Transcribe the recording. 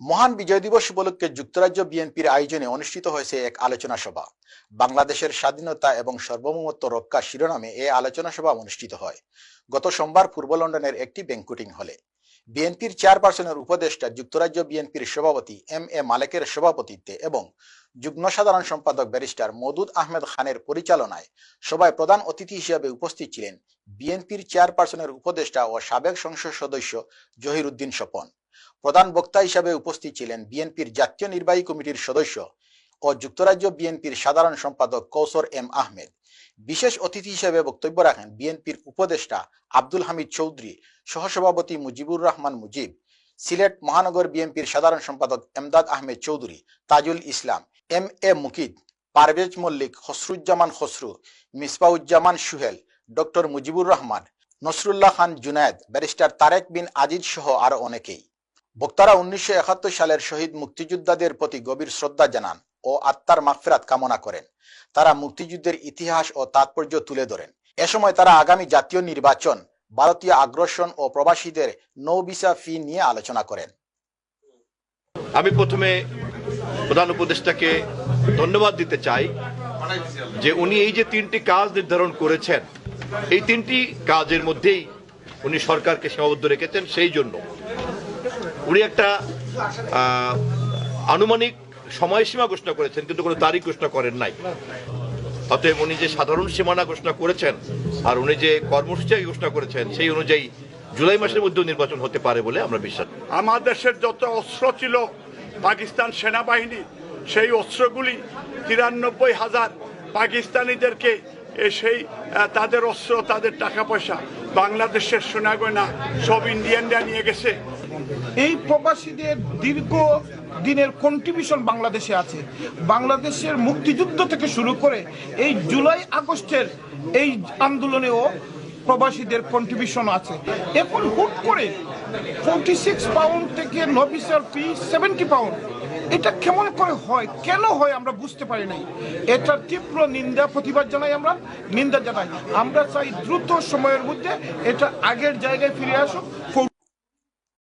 মহান বিজয় দিবস উপলক্ষে যুক্তরাজ্য বিএনপির আয়োজনে অনুষ্ঠিত হয়েছে এক আলোচনা সভা। বাংলাদেশের স্বাধীনতা এবং সার্বভৌমত্ব রক্ষা শিরোনামে এই আলোচনা সভা অনুষ্ঠিত হয়। গত সোমবার পূর্ব লন্ডনের একটি ব্যাংকুটিং হলে। বিএনপির চেয়ারপারসনের উপদেষ্টা যুক্তরাজ্য বিএনপির সভাপতি এম এ মালেকের সভাপতিত্বে এবং যুগ্ম সাধারণ সম্পাদক ব্যারিস্টার মদুদ আহমেদ খানের পরিচালনায় সভায় প্রধান অতিথি হিসেবে উপস্থিত ছিলেন বিএনপির চেয়ারপারসনের উপদেষ্টা ও সাবেক সংসদ সদস্য জহির উদ্দিন স্বপন। প্রধান বক্তা হিসাবে উপস্থিত ছিলেন বিএনপির জাতীয় নির্বাহী কমিটির সদস্য ও যুক্তরাজ্য বিএনপির সাধারণ সম্পাদক কৌসর এম আহমেদ। বিশেষ অতিথি হিসেবে বক্তব্য রাখেন বিএনপির উপদেষ্টা আব্দুল হামিদ চৌধুরী, সহসভাপতি মুজিবুর রহমান মুজিব, সিলেট মহানগর বিএনপির সাধারণ সম্পাদক Emdad Ahmed Chowdhury, Tajul Islam, M A Mukid Parvez Mallick Khasruzzaman Khasru, Misbauzzaman Suhel, doctor Mujibur Rahman, Nasrullah Khan Junayed, barrister Tarek bin Aziz সহ আরও অনেকেই। বক্তারা উনিশশো একাত্তর সালের শহীদ মুক্তিযোদ্ধাদের প্রতি গভীর শ্রদ্ধা জানান ও আত্মার মাগফিরাত কামনা করেন। তারা মুক্তিযুদ্ধের ইতিহাস ও তাৎপর্য তুলে ধরেন। এ সময় তারা আগামী জাতীয় নির্বাচন, ভারতীয় আগ্রাসন ও প্রবাসীদের নৌ ভিসা ফি নিয়ে আলোচনা করেন। আমি প্রথমে প্রধান উপদেষ্টাকে ধন্যবাদ দিতে চাই যে উনি এই যে তিনটি কাজ নির্ধারণ করেছেন, এই তিনটি কাজের মধ্যেই উনি সরকারকে সীমাবদ্ধ রেখেছেন, সেই জন্য। উনি একটা আনুমানিক সময়সীমা ঘোষণা করেছেন, কিন্তু কোনো তারিখ ঘোষণা করেন নাই অতএব উনি যে সাধারণ সীমানা ঘোষণা করেছেন, আর উনি যে কর্মসূচি ঘোষণা করেছেন, সেই অনুযায়ী জুলাই মাসের মধ্যেও নির্বাচন হতে পারে বলে আমরা বিশ্বাস। আমার দেশের যত অস্ত্র ছিল, পাকিস্তান সেনাবাহিনী, সেই অস্ত্রগুলি তিরানব্বই হাজার পাকিস্তানিদেরকে সেই তাদের অস্ত্র, তাদের টাকা পয়সা বাংলাদেশের সোনাগয়না সব ইন্ডিয়ানরা নিয়ে গেছে এই প্রবাসীদের দীর্ঘ দিনের কন্ট্রিবিউশন বাংলাদেশে আছে। বাংলাদেশের মুক্তিযুদ্ধ থেকে শুরু করে এই জুলাই আগস্টের এই আন্দোলনেও প্রবাসীদের কন্ট্রিবিউশন আছে। এখন হুট করে ফোর্টি সিক্স পাউন্ড থেকে নবিসার ফি সেভেন্টি পাউন্ড এটা কেমন করে হয়, কেন হয় আমরা বুঝতে পারি নাই। এটার তীব্র নিন্দা, প্রতিবাদ জানাই আমরা, নিন্দা জানাই। আমরা চাই দ্রুত সময়ের মধ্যে এটা আগের জায়গায় ফিরে আসুক